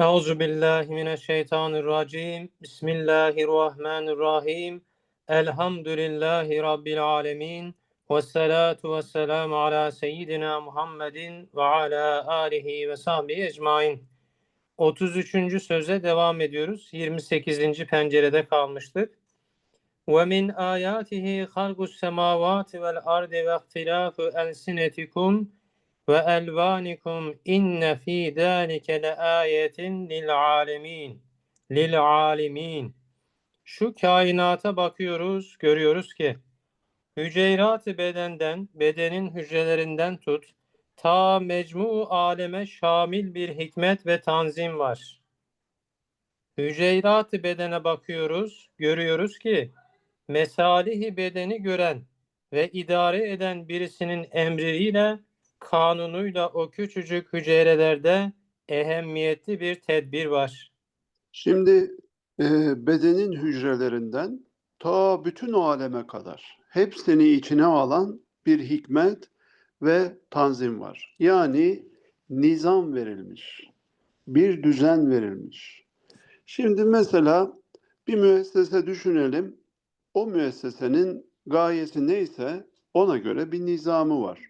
Euzu billahi mineşşeytanirracim. Bismillahirrahmanirrahim. Elhamdülillahi rabbil alamin. Ve salatu ve ala seyyidina Muhammedin ve ala alihi ve sahbihi ecmain. 33. söze devam ediyoruz. 28. pencerede kalmıştık. Ve min ayatihi halqus semavati vel ardi ve ihtilafu elsinetikum ve elvanikum inne fi zalike le ayetin lil alemin. Lil alimin. Şu kainata bakıyoruz, görüyoruz ki hüceyrat-ı bedenden, bedenin hücrelerinden tut, ta mecmu aleme şamil bir hikmet ve tanzim var. Hüceyrat-ı bedene bakıyoruz, görüyoruz ki mesalihi bedeni gören ve idare eden birisinin emriyle kanunuyla o küçücük hücrelerde ehemmiyetli bir tedbir var. Şimdi e, bedenin hücrelerinden ta bütün aleme kadar hepsini içine alan bir hikmet ve tanzim var. Yani nizam verilmiş, bir düzen verilmiş. Şimdi mesela bir müessese düşünelim. O müessesenin gayesi neyse ona göre bir nizamı var.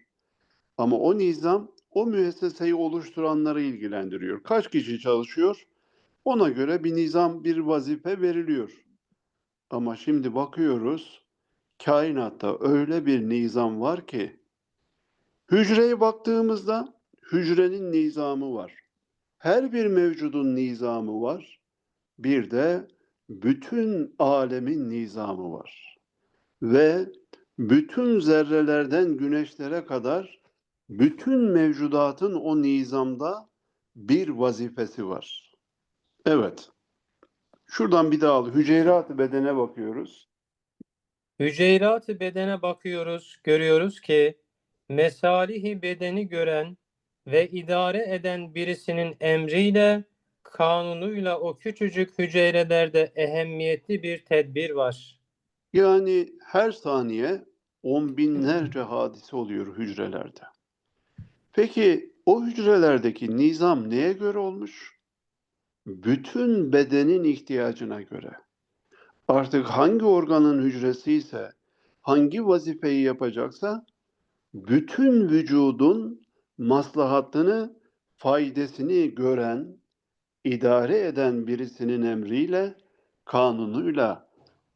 Ama o nizam o müesseseyi oluşturanları ilgilendiriyor. Kaç kişi çalışıyor? Ona göre bir nizam, bir vazife veriliyor. Ama şimdi bakıyoruz, kainatta öyle bir nizam var ki, hücreye baktığımızda hücrenin nizamı var. Her bir mevcudun nizamı var. Bir de bütün alemin nizamı var. Ve bütün zerrelerden güneşlere kadar bütün mevcudatın o nizamda bir vazifesi var. Evet. Şuradan bir daha al. Hüceyrat-ı bedene bakıyoruz. Hüceyrat-ı bedene bakıyoruz, görüyoruz ki mesalihi bedeni gören ve idare eden birisinin emriyle, kanunuyla o küçücük hücrelerde ehemmiyetli bir tedbir var. Yani her saniye on binlerce hadise oluyor hücrelerde. Peki o hücrelerdeki nizam neye göre olmuş? Bütün bedenin ihtiyacına göre. Artık hangi organın hücresi ise, hangi vazifeyi yapacaksa, bütün vücudun maslahatını, faydasını gören, idare eden birisinin emriyle, kanunuyla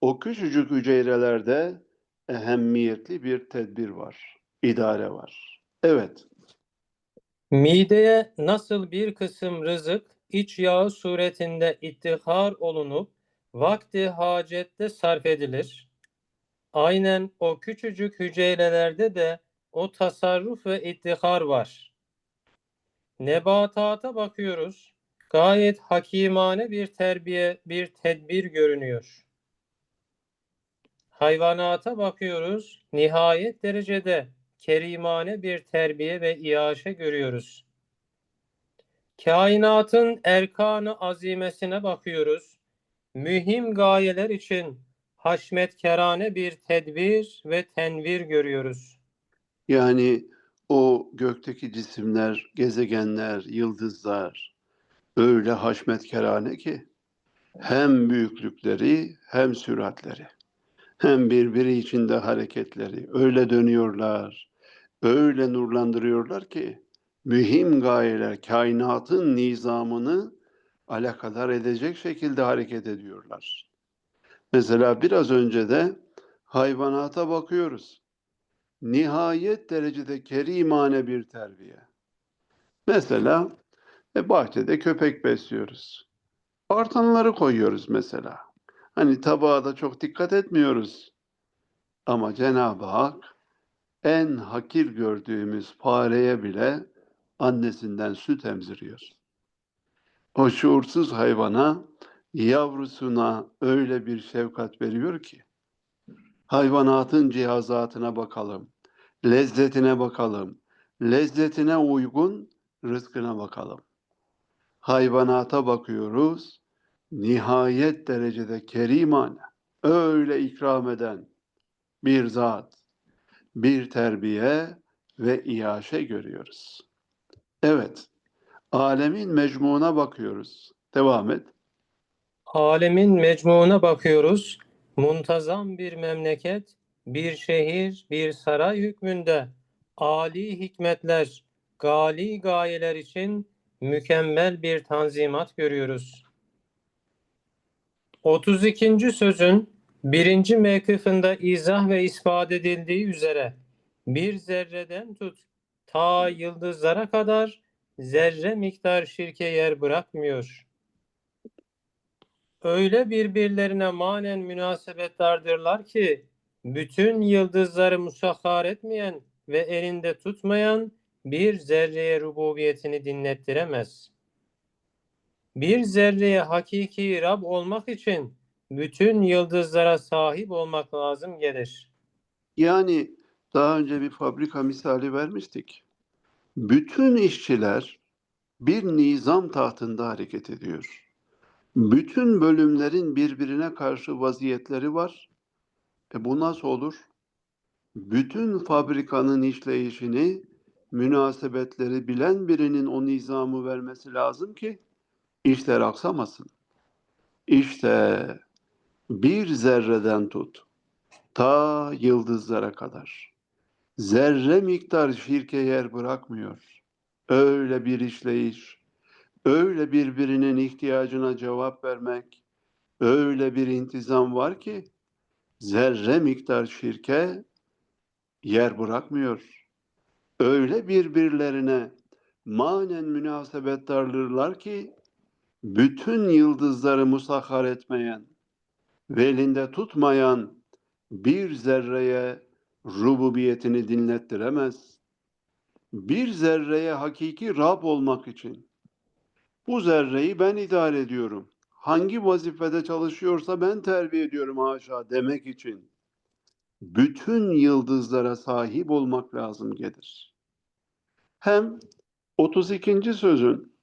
o küçücük hücrelerde ehemmiyetli bir tedbir var, idare var. Evet, Mideye nasıl bir kısım rızık iç yağı suretinde ittihar olunup vakti hacette sarf edilir. Aynen o küçücük hücrelerde de o tasarruf ve ittihar var. Nebatata bakıyoruz. Gayet hakimane bir terbiye, bir tedbir görünüyor. Hayvanata bakıyoruz. Nihayet derecede kerimane bir terbiye ve iaşe görüyoruz. Kainatın erkanı azimesine bakıyoruz. Mühim gayeler için haşmetkerane bir tedbir ve tenvir görüyoruz. yani o gökteki cisimler, gezegenler, yıldızlar öyle haşmetkerane ki hem büyüklükleri hem süratleri hem birbiri içinde hareketleri öyle dönüyorlar, öyle nurlandırıyorlar ki mühim gayeler kainatın nizamını alakadar edecek şekilde hareket ediyorlar. Mesela biraz önce de hayvanata bakıyoruz. Nihayet derecede kerimane bir terbiye. Mesela e, bahçede köpek besliyoruz. Artanları koyuyoruz mesela. Hani tabağa da çok dikkat etmiyoruz. Ama Cenab-ı Hak en hakir gördüğümüz fareye bile annesinden süt emziriyor. O şuursuz hayvana, yavrusuna öyle bir şefkat veriyor ki, hayvanatın cihazatına bakalım, lezzetine bakalım, lezzetine uygun rızkına bakalım. Hayvanata bakıyoruz, nihayet derecede kerimane, öyle ikram eden bir zat, bir terbiye ve iaşe görüyoruz. Evet, Alemin mecmuuna bakıyoruz. Devam et. Alemin mecmuuna bakıyoruz. Muntazam bir memleket, bir şehir, bir saray hükmünde âli hikmetler, gali gayeler için mükemmel bir tanzimat görüyoruz. 32. sözün birinci mevkifinde izah ve ispat edildiği üzere bir zerreden tut ta yıldızlara kadar zerre miktar şirke yer bırakmıyor. Öyle birbirlerine manen münasebetlardırlar ki bütün yıldızları musahhar etmeyen ve elinde tutmayan bir zerreye rububiyetini dinlettiremez. Bir zerreye hakiki Rab olmak için bütün yıldızlara sahip olmak lazım gelir. Yani daha önce bir fabrika misali vermiştik. Bütün işçiler bir nizam tahtında hareket ediyor. Bütün bölümlerin birbirine karşı vaziyetleri var. E bu nasıl olur? Bütün fabrikanın işleyişini, münasebetleri bilen birinin o nizamı vermesi lazım ki işler aksamasın. İşte bir zerreden tut ta yıldızlara kadar. Zerre miktar şirke yer bırakmıyor. Öyle bir işleyiş, öyle birbirinin ihtiyacına cevap vermek, öyle bir intizam var ki zerre miktar şirke yer bırakmıyor. Öyle birbirlerine manen münasebettarlırlar ki bütün yıldızları musahhar etmeyen ve elinde tutmayan bir zerreye rububiyetini dinlettiremez. Bir zerreye hakiki Rab olmak için bu zerreyi ben idare ediyorum. Hangi vazifede çalışıyorsa ben terbiye ediyorum haşa demek için bütün yıldızlara sahip olmak lazım gelir. Hem 32. sözün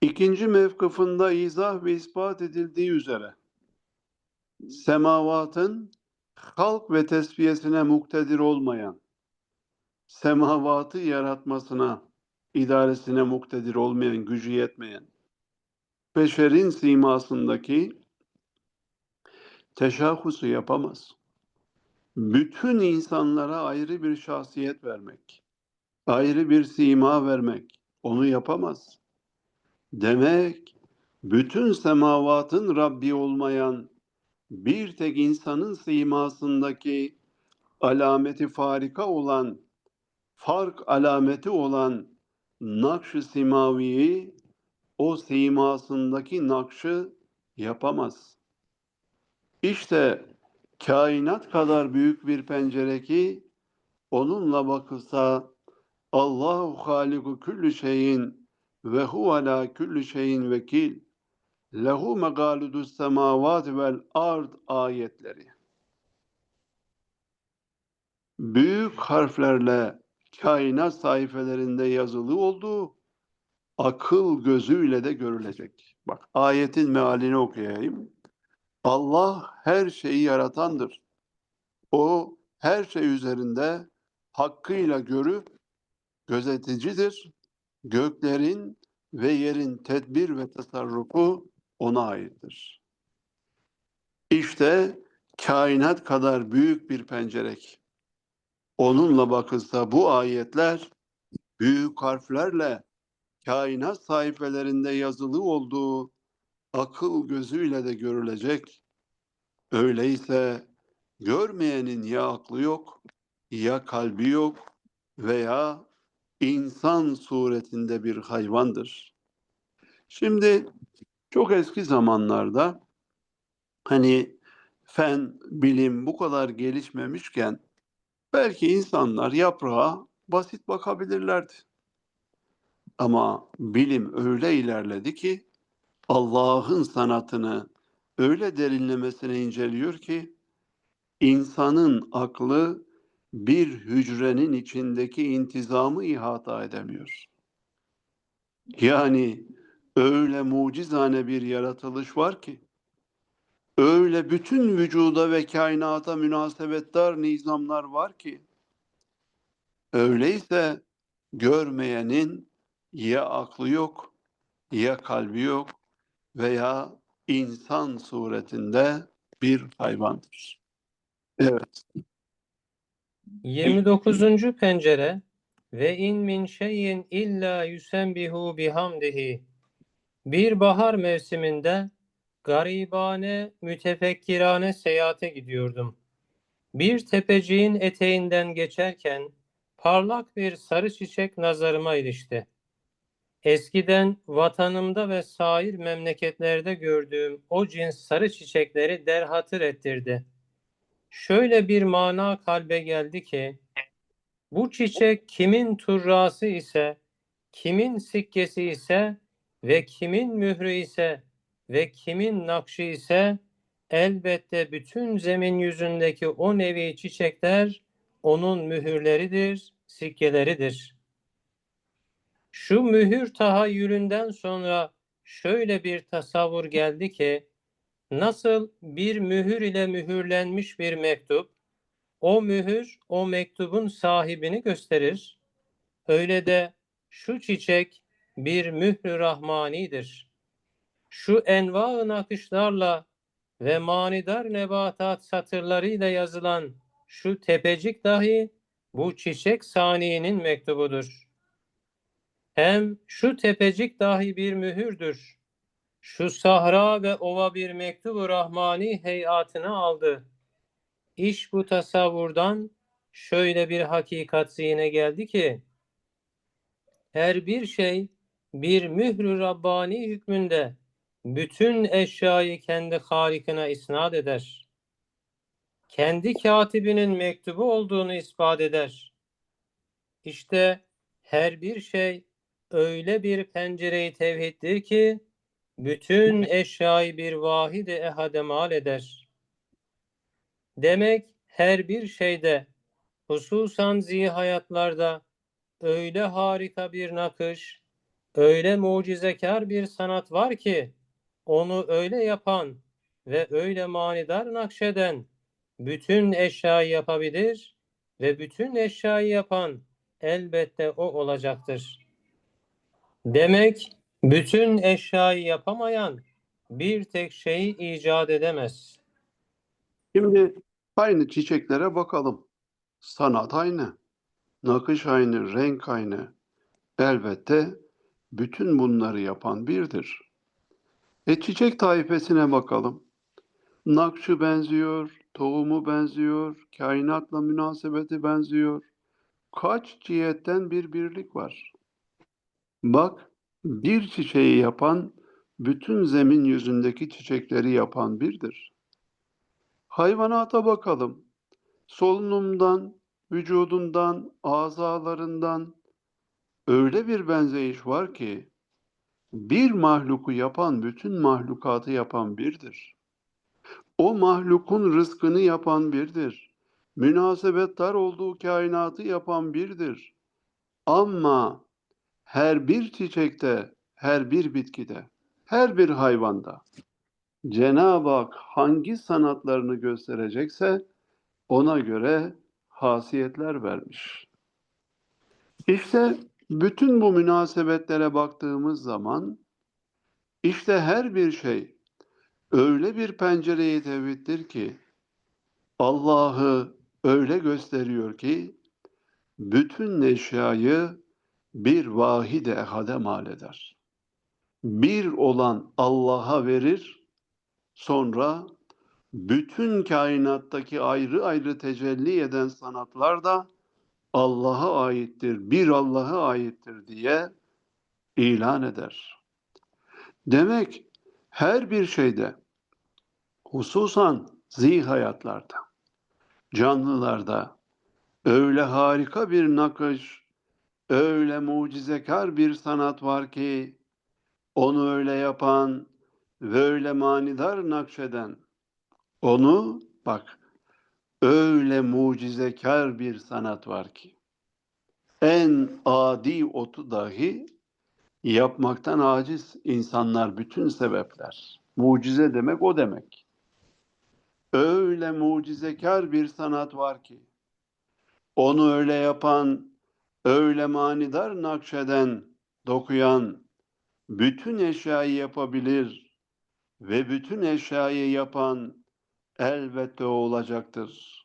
ikinci mevkıfında izah ve ispat edildiği üzere semavatın halk ve tesbiyesine muktedir olmayan, semavatı yaratmasına, idaresine muktedir olmayan, gücü yetmeyen, beşerin simasındaki teşahusu yapamaz. Bütün insanlara ayrı bir şahsiyet vermek, ayrı bir sima vermek, onu yapamaz. Demek bütün semavatın Rabbi olmayan bir tek insanın simasındaki alameti farika olan, fark alameti olan nakş-ı simaviyi o simasındaki nakşı yapamaz. İşte kainat kadar büyük bir pencere ki onunla bakılsa Allahu haliku küllü şeyin ve hu ala küllü şeyin vekil. Lehu megaludus semavat vel ard ayetleri. Büyük harflerle kainat sayfelerinde yazılı olduğu akıl gözüyle de görülecek. Bak ayetin mealini okuyayım. Allah her şeyi yaratandır. O her şey üzerinde hakkıyla görüp gözeticidir. Göklerin ve yerin tedbir ve tasarrufu ona aittir. İşte kainat kadar büyük bir pencerek. Onunla bakılsa bu ayetler büyük harflerle kainat sayfelerinde yazılı olduğu akıl gözüyle de görülecek. Öyleyse görmeyenin ya aklı yok, ya kalbi yok veya insan suretinde bir hayvandır. Şimdi çok eski zamanlarda hani fen, bilim bu kadar gelişmemişken belki insanlar yaprağa basit bakabilirlerdi. Ama bilim öyle ilerledi ki Allah'ın sanatını öyle derinlemesine inceliyor ki insanın aklı bir hücrenin içindeki intizamı ihata edemiyor. Yani öyle mucizane bir yaratılış var ki öyle bütün vücuda ve kainata münasebettar nizamlar var ki öyleyse görmeyenin ya aklı yok, ya kalbi yok veya insan suretinde bir hayvandır. Evet. 29. pencere ve in min şeyin illa yusembihu bihamdihi. Bir bahar mevsiminde garibane, mütefekkirane seyahate gidiyordum. Bir tepeciğin eteğinden geçerken parlak bir sarı çiçek nazarıma ilişti. Eskiden vatanımda ve sair memleketlerde gördüğüm o cins sarı çiçekleri derhatır ettirdi. Şöyle bir mana kalbe geldi ki, bu çiçek kimin turrası ise, kimin sikkesi ise ve kimin mührü ise ve kimin nakşı ise elbette bütün zemin yüzündeki o nevi çiçekler onun mühürleridir, sikkeleridir. Şu mühür tahayyülünden sonra şöyle bir tasavvur geldi ki, nasıl bir mühür ile mühürlenmiş bir mektup, o mühür o mektubun sahibini gösterir. Öyle de şu çiçek bir mührü rahmanidir. Şu enva nakışlarla ve manidar nebatat satırlarıyla yazılan şu tepecik dahi bu çiçek saniyenin mektubudur. Hem şu tepecik dahi bir mühürdür. Şu sahra ve ova bir mektubu rahmani heyatına aldı. İş bu tasavvurdan şöyle bir hakikat zihne geldi ki, her bir şey bir mührü Rabbani hükmünde bütün eşyayı kendi halikine isnat eder. Kendi katibinin mektubu olduğunu ispat eder. İşte her bir şey öyle bir pencere-i tevhiddir ki bütün eşyayı bir vahid-i ehade mal eder. Demek her bir şeyde hususan zihayatlarda öyle harika bir nakış, öyle mucizekar bir sanat var ki onu öyle yapan ve öyle manidar nakşeden bütün eşyayı yapabilir ve bütün eşyayı yapan elbette o olacaktır. Demek bütün eşyayı yapamayan bir tek şeyi icat edemez. Şimdi aynı çiçeklere bakalım. Sanat aynı, nakış aynı, renk aynı. Elbette bütün bunları yapan birdir. E çiçek taifesine bakalım. Nakşı benziyor, tohumu benziyor, kainatla münasebeti benziyor. Kaç cihetten bir birlik var. Bak, bir çiçeği yapan, bütün zemin yüzündeki çiçekleri yapan birdir. Hayvanata bakalım. Solunumdan, vücudundan, azalarından öyle bir benzeyiş var ki bir mahluku yapan, bütün mahlukatı yapan birdir. O mahlukun rızkını yapan birdir. Münasebetler olduğu kainatı yapan birdir. Ama her bir çiçekte, her bir bitkide, her bir hayvanda Cenab-ı Hak hangi sanatlarını gösterecekse ona göre hasiyetler vermiş. İşte bütün bu münasebetlere baktığımız zaman işte her bir şey öyle bir pencereyi tevhiddir ki Allah'ı öyle gösteriyor ki bütün eşyayı bir vahide ehade mal eder. Bir olan Allah'a verir, sonra bütün kainattaki ayrı ayrı tecelli eden sanatlar da Allah'a aittir, bir Allah'a aittir diye ilan eder. Demek her bir şeyde, hususan zihayatlarda, canlılarda öyle harika bir nakış, öyle mucizekar bir sanat var ki onu öyle yapan ve öyle manidar nakşeden onu bak öyle mucizekar bir sanat var ki en adi otu dahi yapmaktan aciz insanlar bütün sebepler. Mucize demek o demek. Öyle mucizekar bir sanat var ki onu öyle yapan, öyle manidar nakşeden dokuyan bütün eşyayı yapabilir ve bütün eşyayı yapan elbette olacaktır.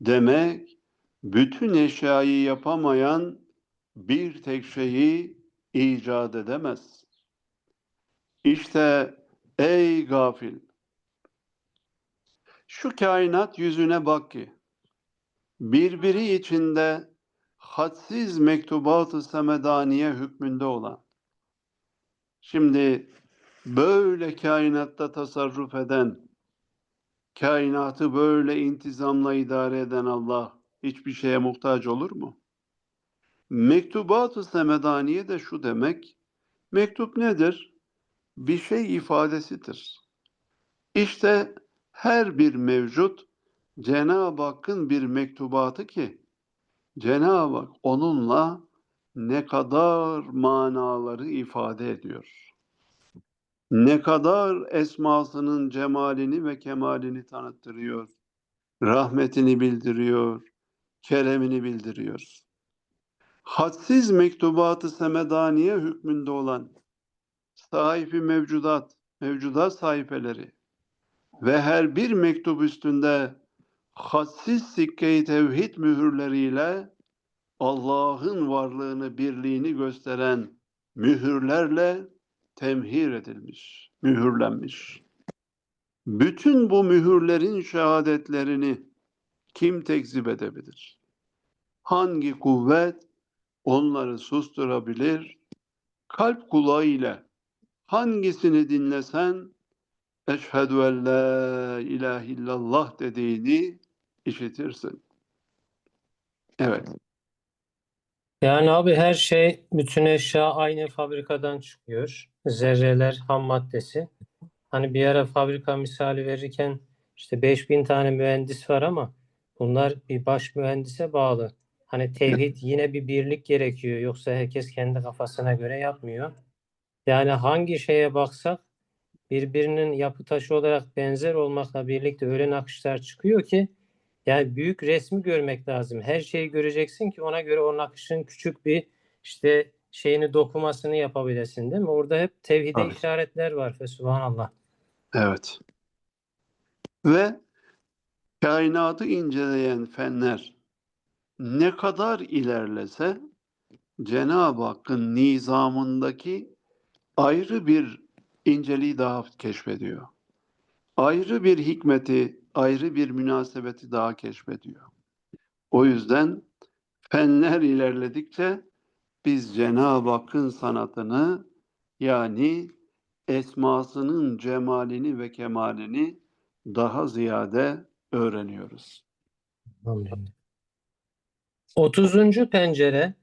Demek bütün eşyayı yapamayan bir tek şeyi icat edemez. İşte ey gafil! Şu kainat yüzüne bak ki, birbiri içinde hadsiz mektubat-ı semedaniye hükmünde olan, şimdi böyle kainatta tasarruf eden, kainatı böyle intizamla idare eden Allah hiçbir şeye muhtaç olur mu? Mektubat-ı semedaniye de şu demek, mektup nedir? Bir şey ifadesidir. İşte her bir mevcut Cenab-ı Hakk'ın bir mektubatı ki Cenab-ı Hak onunla ne kadar manaları ifade ediyor. Ne kadar esmasının cemalini ve kemalini tanıttırıyor. Rahmetini bildiriyor, keremini bildiriyor. Hadsiz mektubatı semedaniye hükmünde olan sahibi mevcudat, mevcudat sayfeleri ve her bir mektup üstünde hadsiz sikke-i tevhid mühürleriyle Allah'ın varlığını, birliğini gösteren mühürlerle temhir edilmiş, mühürlenmiş. Bütün bu mühürlerin şehadetlerini kim tekzip edebilir? Hangi kuvvet onları susturabilir? Kalp kulağıyla hangisini dinlesen eşhedü en la ilahe illallah dediğini işitirsin. Evet. Yani abi her şey, bütün eşya aynı fabrikadan çıkıyor. Zerreler ham maddesi. Hani bir ara fabrika misali verirken işte 5000 tane mühendis var ama bunlar bir baş mühendise bağlı. Hani tevhid yine bir birlik gerekiyor. Yoksa herkes kendi kafasına göre yapmıyor. Yani hangi şeye baksak birbirinin yapı taşı olarak benzer olmakla birlikte öyle nakışlar çıkıyor ki yani büyük resmi görmek lazım. Her şeyi göreceksin ki ona göre o nakışın küçük bir işte şeyini dokumasını yapabilesin değil mi? Orada hep tevhide Tabii. işaretler var. Fesubhanallah. Evet. Ve kainatı inceleyen fenler ne kadar ilerlese Cenab-ı Hakk'ın nizamındaki ayrı bir inceliği daha keşfediyor. Ayrı bir hikmeti, ayrı bir münasebeti daha keşfediyor. O yüzden fenler ilerledikçe biz Cenab-ı Hakk'ın sanatını yani esmasının cemalini ve kemalini daha ziyade öğreniyoruz. Elhamdülillah. 30. pencere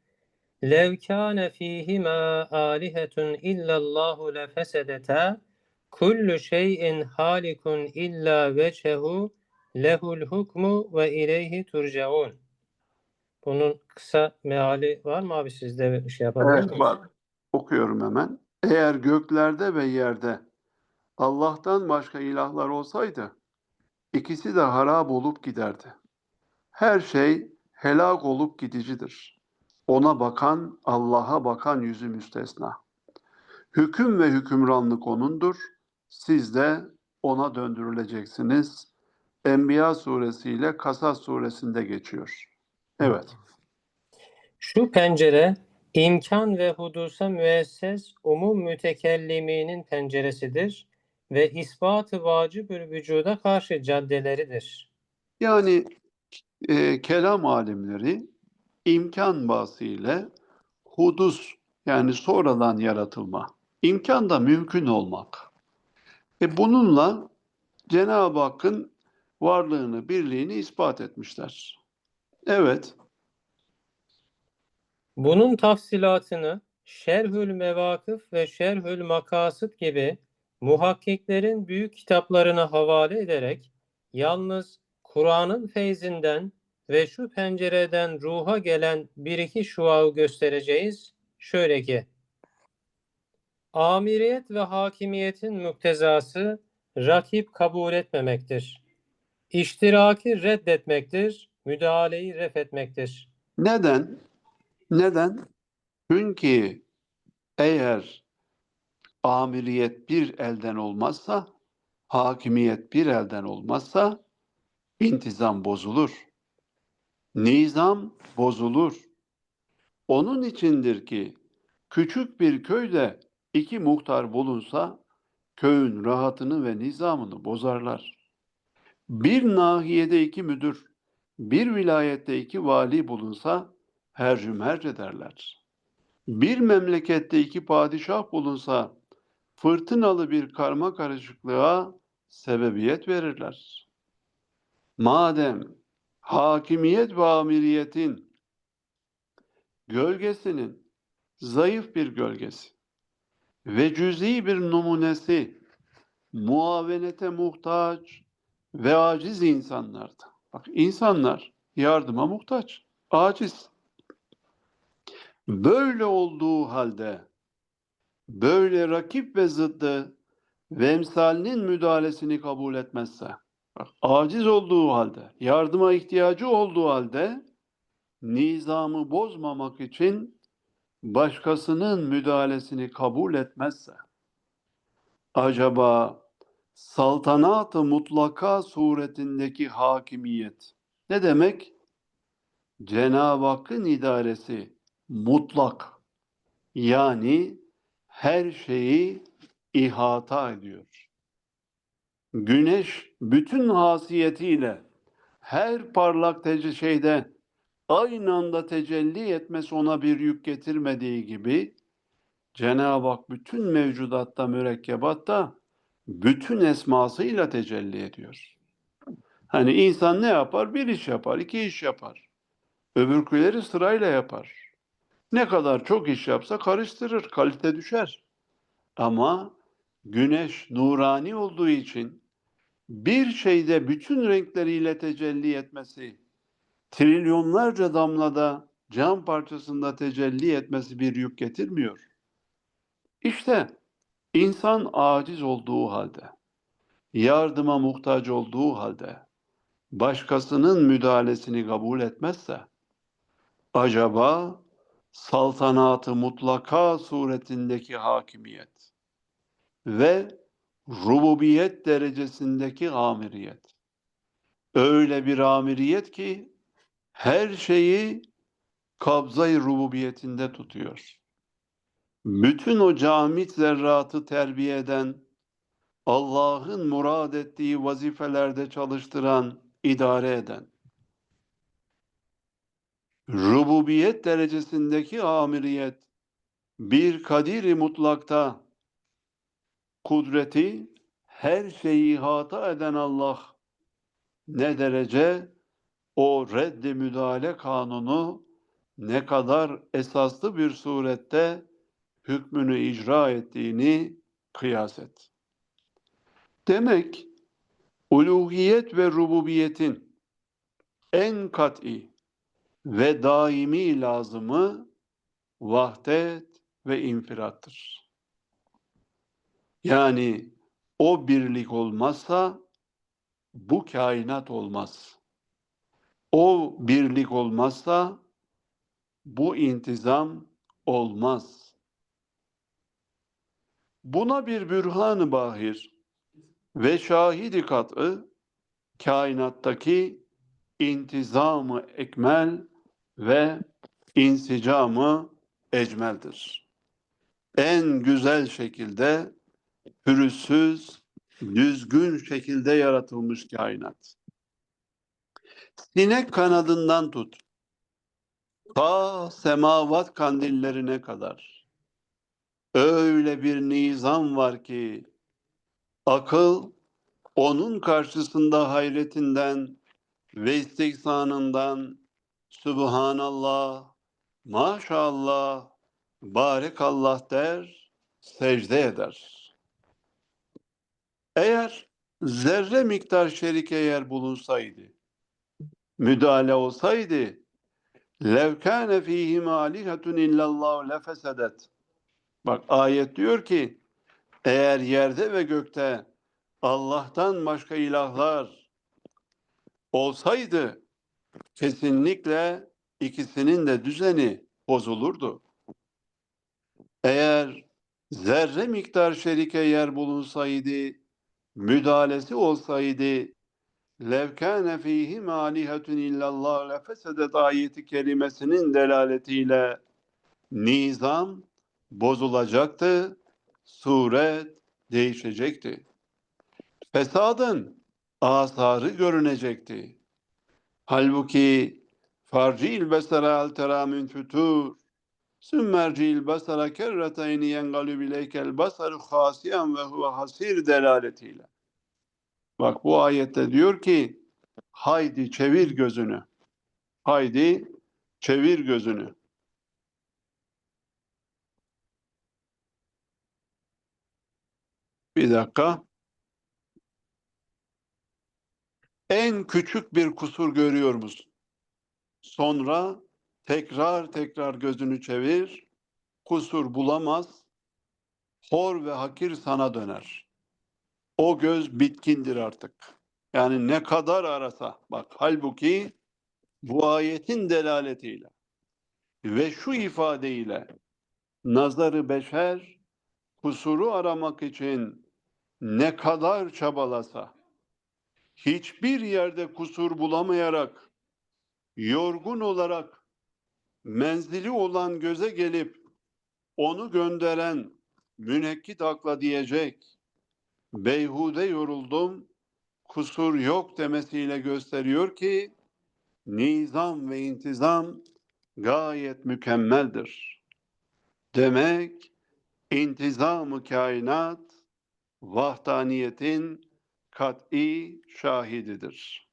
Lev kâne fîhimâ âlihetun illallâhu lefesedetâ kullu şeyin halikun illa veçehu lehul hukmu ve ileyhi turcaun. Bunun kısa meali var mı abi sizde bir şey yapabilir Evet var. Okuyorum hemen. Eğer göklerde ve yerde Allah'tan başka ilahlar olsaydı ikisi de harap olup giderdi. Her şey helak olup gidicidir. Ona bakan, Allah'a bakan yüzü müstesna. Hüküm ve hükümranlık O'nundur. Siz de O'na döndürüleceksiniz. Enbiya suresiyle Kasas suresinde geçiyor. Evet. Şu pencere imkan ve hudusa müesses umum mütekelliminin penceresidir ve ispat-ı vacibül vücuda karşı caddeleridir. Yani e, kelam alimleri imkan bahsiyle hudus yani sonradan yaratılma, imkan da mümkün olmak. E bununla Cenab-ı Hakk'ın varlığını, birliğini ispat etmişler. Evet, Bunun tafsilatını Şerhül Mevakıf ve Şerhül Makasıt gibi muhakkiklerin büyük kitaplarına havale ederek yalnız Kur'an'ın feyzinden ve şu pencereden ruha gelen bir iki şuağı göstereceğiz. Şöyle ki, amiriyet ve hakimiyetin muktezası rakip kabul etmemektir. İştiraki reddetmektir, müdahaleyi ref etmektir. neden? Neden? Çünkü Eğer amiriyet bir elden olmazsa, hakimiyet bir elden olmazsa intizam bozulur. Nizam bozulur. Onun içindir ki küçük bir köyde iki muhtar bulunsa köyün rahatını ve nizamını bozarlar. Bir nahiyede iki müdür, bir vilayette iki vali bulunsa hercümerc ederler. Bir memlekette iki padişah bulunsa fırtınalı bir karma karışıklığa sebebiyet verirler. Madem hakimiyet ve amiriyetin gölgesinin zayıf bir gölgesi ve cüz'i bir numunesi muavenete muhtaç ve aciz insanlardı. Bak insanlar yardıma muhtaç, aciz. Böyle olduğu halde böyle rakip ve zıddı ve emsalinin müdahalesini kabul etmezse, bak, aciz olduğu halde, yardıma ihtiyacı olduğu halde nizamı bozmamak için başkasının müdahalesini kabul etmezse, acaba saltanat-ı mutlaka suretindeki hakimiyet ne demek? Cenab-ı Hakk'ın idaresi mutlak. Yani her şeyi ihata ediyor. Güneş bütün hasiyetiyle her parlak şeyde aynı anda tecelli etmesi ona bir yük getirmediği gibi Cenab-ı Hak bütün mevcudatta, mürekkebatta bütün esmasıyla tecelli ediyor. Hani insan ne yapar? Bir iş yapar, iki iş yapar. Öbürküleri sırayla yapar. Ne kadar çok iş yapsa karıştırır, kalite düşer. Ama güneş nurani olduğu için bir şeyde bütün renkleriyle tecelli etmesi, trilyonlarca damlada cam parçasında tecelli etmesi bir yük getirmiyor. İşte insan aciz olduğu halde, yardıma muhtaç olduğu halde, başkasının müdahalesini kabul etmezse, acaba saltanatı mutlaka suretindeki hakimiyet ve rububiyet derecesindeki amiriyet. Öyle bir amiriyet ki her şeyi kabzayı rububiyetinde tutuyor. Bütün o camit zerratı terbiye eden, Allah'ın murad ettiği vazifelerde çalıştıran, idare eden, rububiyet derecesindeki amiriyet bir kadiri mutlakta kudreti her şeyi ihata eden Allah ne derece o reddi müdahale kanunu ne kadar esaslı bir surette hükmünü icra ettiğini kıyas et. Demek uluhiyet ve rububiyetin en kat'i ve daimi lazımı vahdet ve infirattır. Yani o birlik olmazsa bu kainat olmaz. O birlik olmazsa bu intizam olmaz. Buna bir bürhan-ı bahir ve şahidi kat'ı kainattaki intizamı ekmel ve insicamı ecmeldir. En güzel şekilde pürüzsüz, düzgün şekilde yaratılmış kainat. Sinek kanadından tut, ta semavat kandillerine kadar. Öyle bir nizam var ki, akıl onun karşısında hayretinden ve istihsanından Subhanallah, maşallah, barekallah der, secde eder. Eğer zerre miktar şerike yer bulunsaydı, müdahale olsaydı, kâne fîhim âlihetun illallah lefesedet. Bak ayet diyor ki, eğer yerde ve gökte Allah'tan başka ilahlar olsaydı, kesinlikle ikisinin de düzeni bozulurdu. Eğer zerre miktar şerike yer bulunsaydı, müdahalesi olsaydı, lev kâne fîhim âlihetun illallah lefesedet ayeti kerimesinin delaletiyle nizam bozulacaktı, suret değişecekti. Fesadın asarı görünecekti. Halbuki farcil besara altera min fütur sümmercil basara kerreteyni yengalü bileykel basaru hasiyen ve huve hasir delaletiyle. Bak bu ayette diyor ki haydi çevir gözünü. Haydi çevir gözünü. Bir dakika. En küçük bir kusur görüyor musun? Sonra tekrar tekrar gözünü çevir. Kusur bulamaz. Hor ve hakir sana döner. O göz bitkindir artık. Yani ne kadar arasa. Bak halbuki bu ayetin delaletiyle ve şu ifadeyle nazarı beşer kusuru aramak için ne kadar çabalasa hiçbir yerde kusur bulamayarak yorgun olarak menzili olan göze gelip onu gönderen münekkit akla diyecek beyhude yoruldum kusur yok demesiyle gösteriyor ki nizam ve intizam gayet mükemmeldir. Demek intizam-ı kainat vahdaniyetin kat'i şahididir.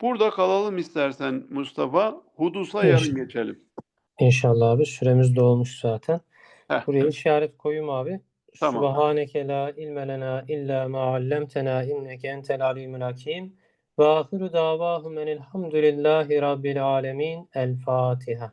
Burada kalalım istersen Mustafa. Hudus'a yarın geçelim. İnşallah abi süremiz dolmuş zaten. Heh. Buraya işaret koyayım abi. Tamam. Subhaneke la ilme lena illa ma allamtena inneke entel alimul hakim. Ve ahiru davahum enilhamdülillahi rabbil alemin. El Fatiha.